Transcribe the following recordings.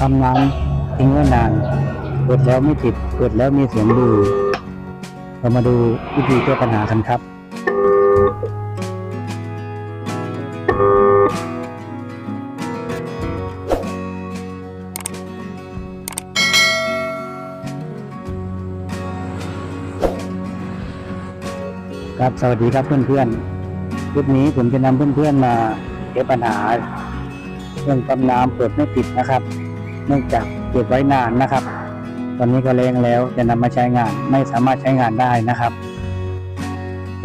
ทำน้ำทิ้งไว้นานเปิดแล้วไม่ติดเปิดแล้วมีเสียงดูเรามาดูวิธีแก้ปัญหากันครับครับสวัสดีครับเพื่อนๆคลิปนี้ผมจะนำเพื่อนๆมาแก้ปัญหา เรื่องปั๊มน้ำเปิดไม่ติดนะครับ เนื่องจากเก็บไว้นานนะครับ ตอนนี้ก็แรงแล้วจะนำมาใช้งานไม่สามารถใช้งานได้นะครับ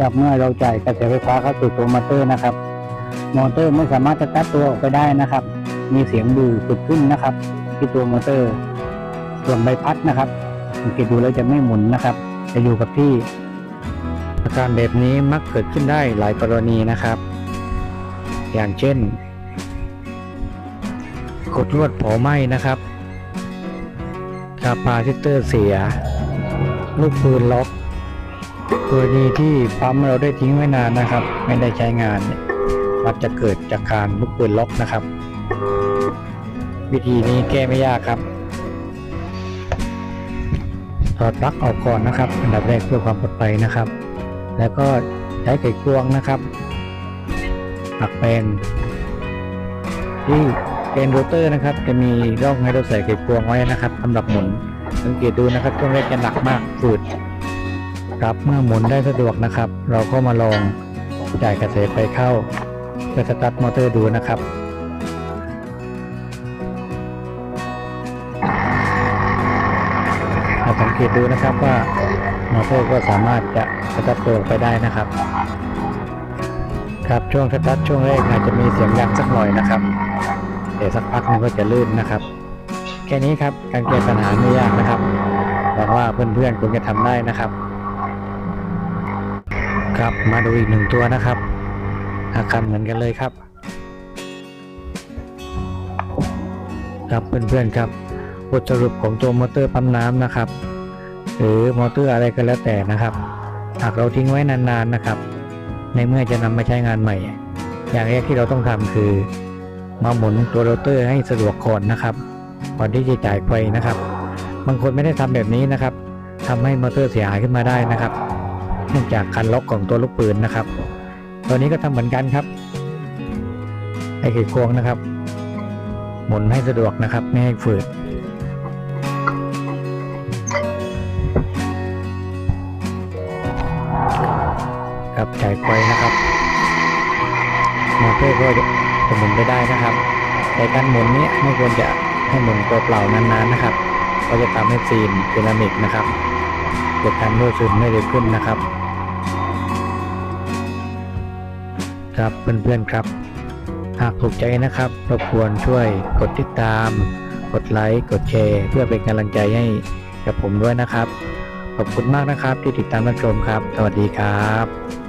จากเมื่อเราจ่ายกระแสไฟฟ้าเข้าสู่ตัวมอเตอร์นะครับ มอเตอร์ไม่สามารถจะตัดตัวออกไปได้นะครับ มีเสียงดูดขึ้นนะครับ ที่ตัวมอเตอร์ ส่วนใบพัดนะครับสังเกตดูแล้วจะไม่หมุนนะครับ จะอยู่กับที่อาการแบบนี้มักเกิดขึ้นได้หลายกรณีนะครับ อย่างเช่น กดลวดเผาไหม้นะครับคาปาซิเตอร์เสีย ลูกปืนล็อกกรณีที่ปั๊มเราได้ทิ้งไว้นานนะครับ ไม่ได้ใช้งานมักจะเกิดจากการลูกปืนล็อกนะครับ วิธีนี้แก้ไม่ยากครับถอดปลั๊กออกก่อนนะครับ อันดับแรกเพื่อความปลอดภัยนะครับ แล้วก็ใช้ไขควงนะครับหักแปลนที่ เป็นโรเตอร์นะครับ จะมีร่องให้เราใส่ไขควงไว้นะครับสำหรับหมุน สังเกตดูนะครับช่วงแรกจะหนักมากฝืดครับเมื่อหมุนได้สะดวกนะครับ เราก็มาลองจ่ายกระแสไฟเข้าเพื่อสตาร์ทมอเตอร์ดูนะครับเราสังเกตดูนะครับว่ามอเตอร์ก็สามารถจะสตาร์ทตัวออกไปได้นะครับ ครับช่วงสตาร์ทช่วงแรกอาจจะมีเสียงดังสักหน่อยนะครับ แต่สักพักมันก็จะลื่นนะครับ แค่นี้ครับการแก้ปัญหาไม่ยากนะครับหวังว่าเพื่อนๆคงจะทำได้นะครับ ครับมาดูอีกหนึ่งตัวนะครับอาการเหมือนกันเลยครับ ครับเพื่อนๆครับบทสรุปของตัวมอเตอร์ปั๊มน้ำนะครับ หรือมอเตอร์อะไรก็แล้วแต่นะครับ หากเราทิ้งไว้นานๆนะครับ ในเมื่อจะนำมาใช้งานใหม่ อย่างแรกที่เราต้องทำคือ มาหมุนตัวโรเตอร์ให้สะดวกก่อนนะครับก่อนที่จะจ่ายไฟนะครับ บางคนไม่ได้ทำแบบนี้นะครับทำให้มอเตอร์เสียหายขึ้นมาได้นะครับ เนื่องจากคันล็อกของตัวลูกปืนนะครับ ตัวนี้ก็ทำเหมือนกันครับไอ้ไขควงนะครับ หมุนให้สะดวกนะครับ ไม่ให้ฝืดกับจ่ายไฟนะครับมอเตอร์ก็ จะหมุนไปได้นะครับแต่การหมุนนี้ไม่ควรจะให้หมุนตัวเปล่านานๆนะครับก็จะทำให้ซีนเซรามิกนะครับเกิดการรั่วซึมไม่เร็วขึ้นนะครับ ครับเพื่อนๆครับ หากถูกใจนะครับรบกวนช่วยกดติดตาม กดไลค์กดแชร์เพื่อเป็นกำลังใจให้กับผมด้วยนะครับ ขอบคุณมากนะครับที่ติดตามรับชมครับ สวัสดีครับ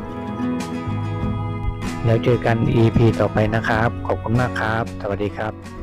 แล้วเจอกัน EP ต่อไปนะครับ ขอบคุณมากครับ สวัสดีครับ